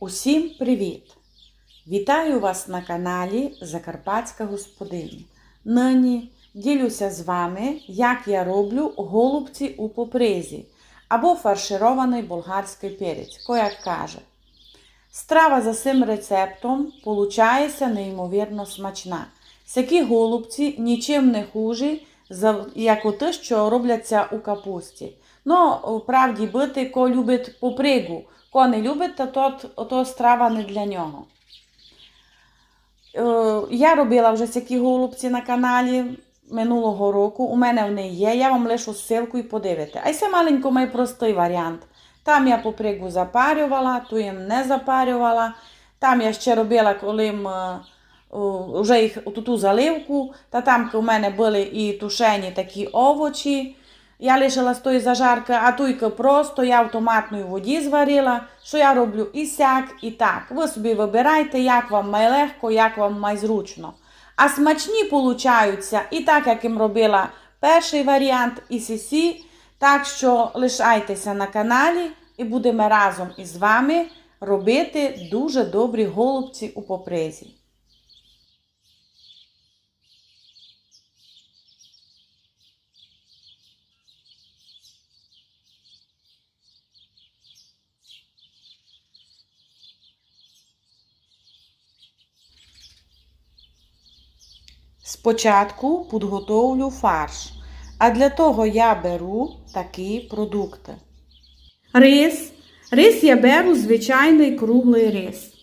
Усім привіт! Вітаю вас на каналі Закарпатська господиня. Нині ділюся з вами, як я роблю голубці у попризі або фарширований болгарський перець, ко як каже. Страва за цим рецептом получається неймовірно смачна. Сякі голубці нічим не хужі, за- як оте, що робляться у капусті. Ну, правді бити, ко любить попригу. Ко не любить, то тот, то страва не для нього. Е, Я робила вже такі голубці на каналі минулого року. У мене вони є. Я вам лишу ссылку і подивите. А це маленько мій простий варіант. Там я попригу запарювала, ту їм не запарювала. Там я ще робила, коли е, вже їх у ту заливку. Та там у мене були і тушені такі овочі. Я лишила з тої зажарки, а туйка просто я в воді зварила, що я роблю і сяк, і так. Ви собі вибирайте, як вам найлегко, як вам найзручно. А смачні получаються і так, як їм робила перший варіант, і. Так що лишайтеся на каналі і будемо разом із вами робити дуже добрі голубці у попризі. Спочатку підготовлю фарш, а для того я беру такі продукти. Рис. Рис я беру звичайний круглий рис.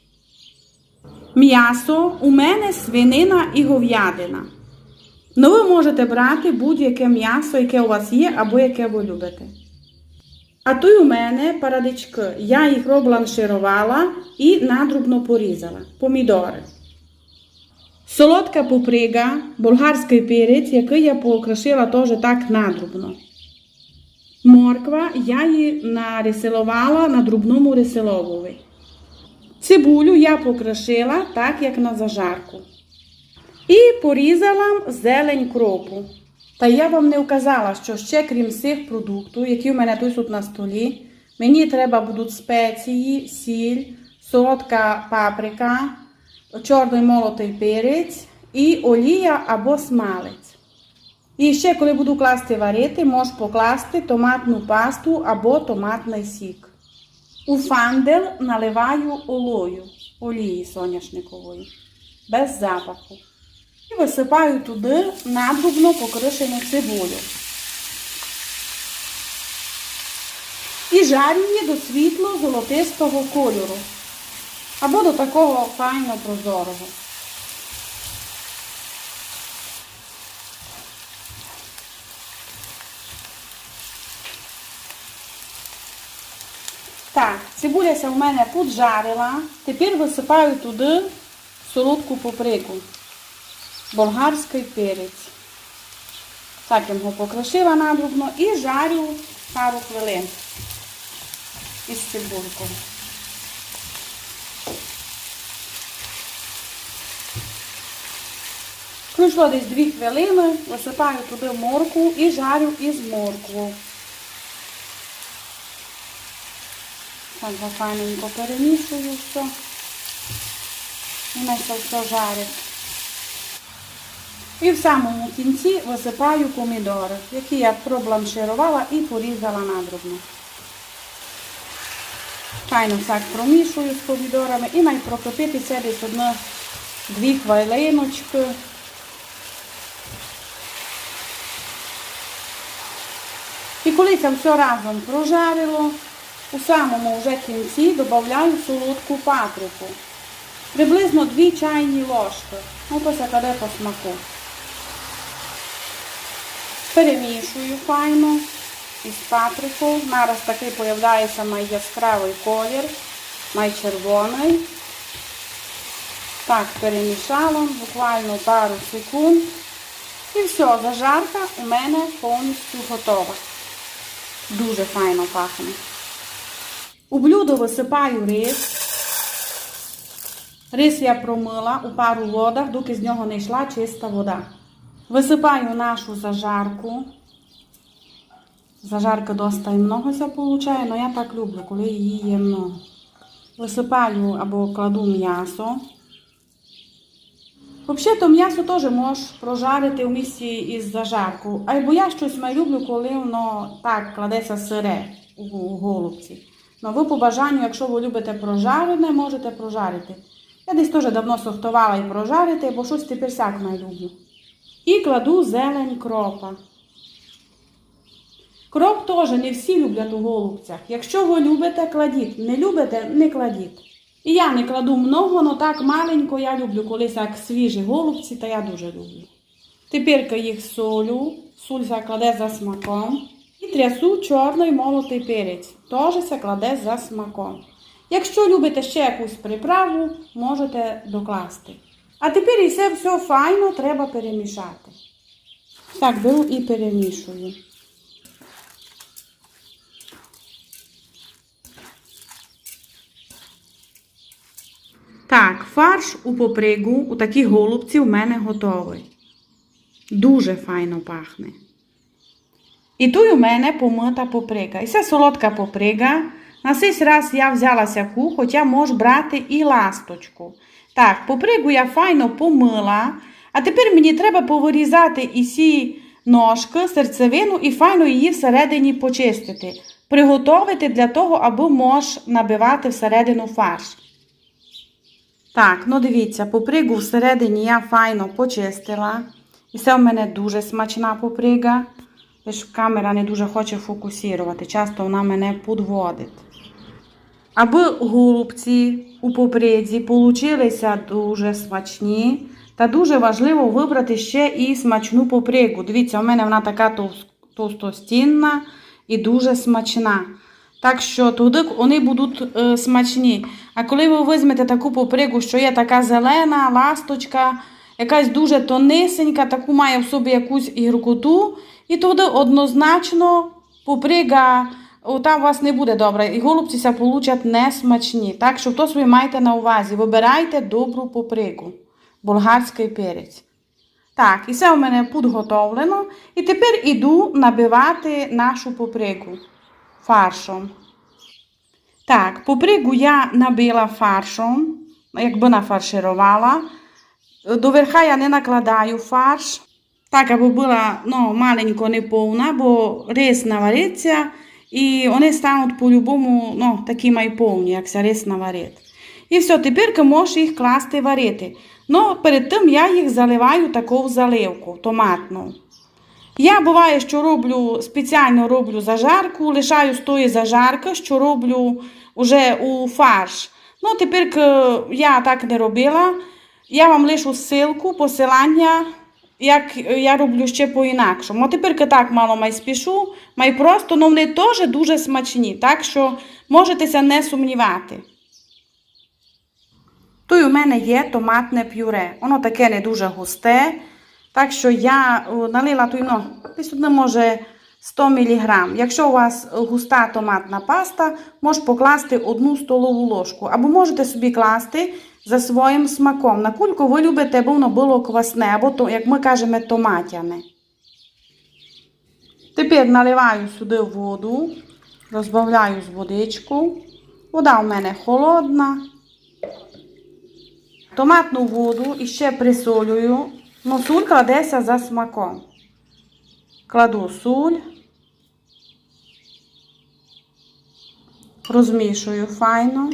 М'ясо у мене свинина і говядина. Ну, ви можете брати будь-яке м'ясо, яке у вас є, або яке ви любите. А тут у мене парадички. Я їх розбланширувала і надрубно порізала. Помідори. Солодка поприга, болгарський перець, який я покрошила теж так надрубно. Морква я її нарисилувала на друбному рисиловуві. Цибулю я покрошила так, як на зажарку. І порізала зелень кропу. Та я вам не вказала, що ще крім цих продуктів, які в мене тут на столі, мені треба будуть спеції, сіль, солодка паприка, чорний молотий перець і олія або смалець. І ще, коли буду класти варити, можеш покласти томатну пасту або томатний сік. У фандел наливаю олою, олії соняшникової, без запаху. І висипаю туди надрубно покришену цибулю. І жарю її до світло-золотистого кольору. Або до такого файно прозорого. Так, цибуляся в мене поджарила. Тепер висипаю туди солодку паприку. Болгарський перець. Так я його покрошила надрубно і жарю пару хвилин із цибулькою. Пройшло десь 2 хвилини, висипаю туди морку і жарю із моркву. Так файненько перемішую все. І на все жарить. І в самому кінці висипаю помідори, які я пробланширувала і порізала надрібно. Файно так промішую з помідорами і маю прокипитися десь одну дві хвилиночки. Коли це все разом прожарило, у самому вже кінці додаю солодку паприку. Приблизно 2 чайні ложки. Ну, ось яка по смаку. Перемішую файно із паприкою. Нараз такий появляється май яскравий колір, май червоний. Так, перемішала буквально пару секунд. І все, зажарка у мене повністю готова. Дуже файно пахне. У блюдо висипаю рис. Рис я промила у пару водах, доки з нього не йшла чиста вода. Висипаю нашу зажарку. Зажарка доста і много ся получає, але я так люблю, коли її є много. висипаю або кладу м'ясо. Взагалі, то м'ясо теж можеш прожарити в місці із зажарку. Або я щось маю люблю, коли воно так кладеться сире у голубці. Ну, ви по бажанню, якщо ви любите прожарене, можете прожарити. Я десь теж давно сортувала і прожарити, бо щось тепер сяк люблю. І кладу зелень кропа. Кроп теж не всі люблять у голубцях. Якщо ви любите, кладіть. Не любите, не кладіть. І я не кладу много, але так маленько я люблю, коли так свіжі голубці, та я дуже люблю. Тепер їх солю, соль се кладе за смаком. І трясу чорний молотий перець. Теж се кладе за смаком. Якщо любите ще якусь приправу, можете докласти. А тепер і все, все файно треба перемішати. Так, беру і перемішую. Так, фарш у попригу, у такій голубці у мене готовий. Дуже файно пахне. І тут у мене помита поприга. І це солодка поприга. На цей раз я взяла сяку, хоча можеш брати і ласточку. Так, попригу я файно помила. А тепер мені треба повирізати і сі ножки, серцевину і файно її всередині почистити. Приготовити для того, аби можеш набивати всередину фарш. Так, ну дивіться, попригу всередині я файно почистила. І це в мене дуже смачна поприга. Лиш камера не дуже хоче фокусувати. Часто вона мене підводить. Аби голубці у попризі получилися дуже смачні. Та дуже важливо вибрати ще і смачну попригу. Дивіться, у мене вона така товстостінна і дуже смачна. Так що туди вони будуть е, смачні. А коли ви візьмете таку попригу, що є така зелена, ласточка, якась дуже тонисенька, таку має в собі якусь гіркоту, і туди однозначно поприга там у вас не буде добре. І голубці получать несмачні. Так що то собі майте на увазі. Вибирайте добру попригу. Болгарський перець. Так, і все у мене підготовлено. І тепер іду набивати нашу попригу фаршом. Так, попригу я набила фаршом, якби нафарширувала. До верха я не накладаю фарш. Так, аби була ну, маленько неповна, бо рис навариться і вони стануть по-любому ну, такими повні, як ся рис наварить. І все, тепер можеш їх класти варити. Ну, перед тим я їх заливаю таку заливку томатну. Я буває, що роблю спеціально роблю зажарку, лишаю з тої зажарки, що роблю уже у фарш. Ну, тепер я так не робила. Я вам лишу ссылку, посилання, як я роблю ще по-інакшому. А тепер так мало май спішу, май просто, ну вони теж дуже смачні, так що можетеся не сумнівати. Тут у мене є томатне пюре. Воно таке не дуже густе. Так що я налила тут, ну, десь тут, може 100 мг. Якщо у вас густа томатна паста, можеш покласти одну столову ложку. Або можете собі класти за своїм смаком. На кульку ви любите, аби воно було квасне, або, як ми кажемо, томатяне. Тепер наливаю сюди воду, розбавляю з водичку. Вода у мене холодна. Томатну воду і ще присолюю. Ну, суль кладеться за смаком. Кладу суль. Розмішую файно.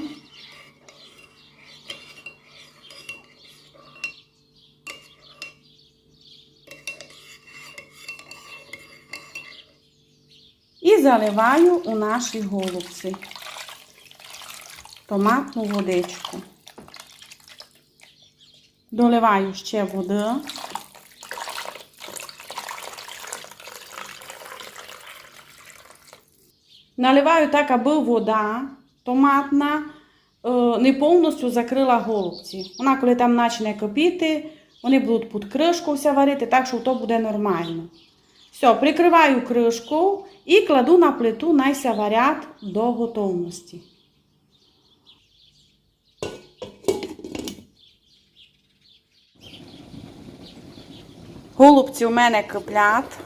І заливаю у наші голубці томатну водичку. Доливаю ще води. Наливаю так, аби вода томатна е, не повністю закрила голубці. Вона, коли там почне кипіти, вони будуть під кришку вся варити, так що то буде нормально. Все, прикриваю кришку і кладу на плиту найся варять до готовності. Голубці у мене киплять.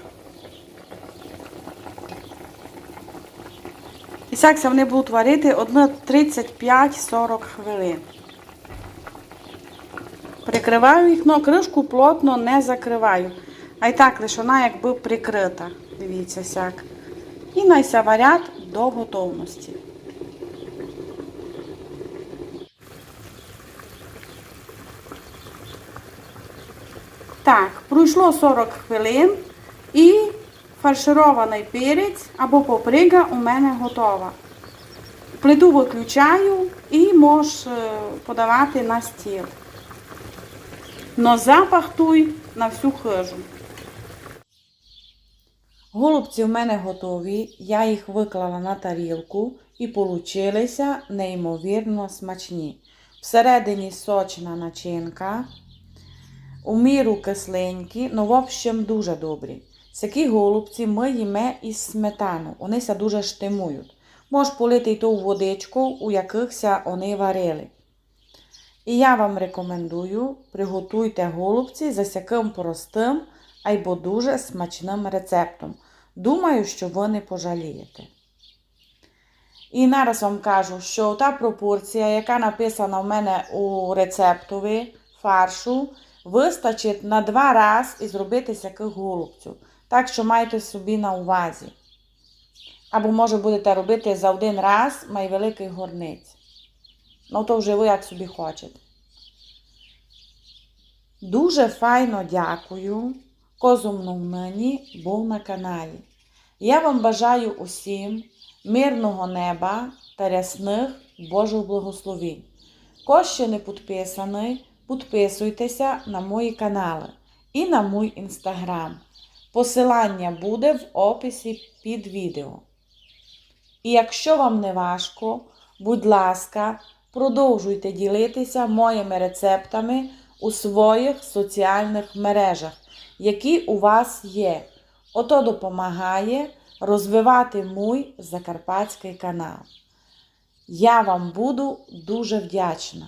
І так вони будуть варити одне 35-40 хвилин. Прикриваю їх, але кришку плотно не закриваю. А й так лише вона якби прикрита. Дивіться сяк. І найся варять до готовності. Так, пройшло 40 хвилин і фарширований перець або поприга у мене готова. Плиту виключаю і можеш подавати на стіл. Но запах туй на всю хижу. Голубці в мене готові, я їх виклала на тарілку і получилися неймовірно смачні. Всередині сочна начинка, у міру кисленькі, ну, в общем, дуже добрі. Такі голубці ми їмо із сметану, вони ся дуже штимують. Можеш полити ту водичку, у якихся вони варили. І я вам рекомендую, приготуйте голубці за таким простим, або дуже смачним рецептом. Думаю, що ви не пожалієте. І нараз вам кажу, що та пропорція, яка написана в мене у рецептові фаршу, вистачить на два рази і зробити таких голубців. Так що майте собі на увазі. Або, може, будете робити за один раз май великий горниць. Ну, то вже ви як собі хочете. Дуже файно дякую. Козумну нині був на каналі. Я вам бажаю усім мирного неба та рясних Божих благословень. Хто ще не підписаний, підписуйтеся на мої канали і на мій інстаграм. Посилання буде в описі під відео. І якщо вам не важко, будь ласка, продовжуйте ділитися моїми рецептами у своїх соціальних мережах, які у вас є. Ото допомагає розвивати мій закарпатський канал. Я вам буду дуже вдячна.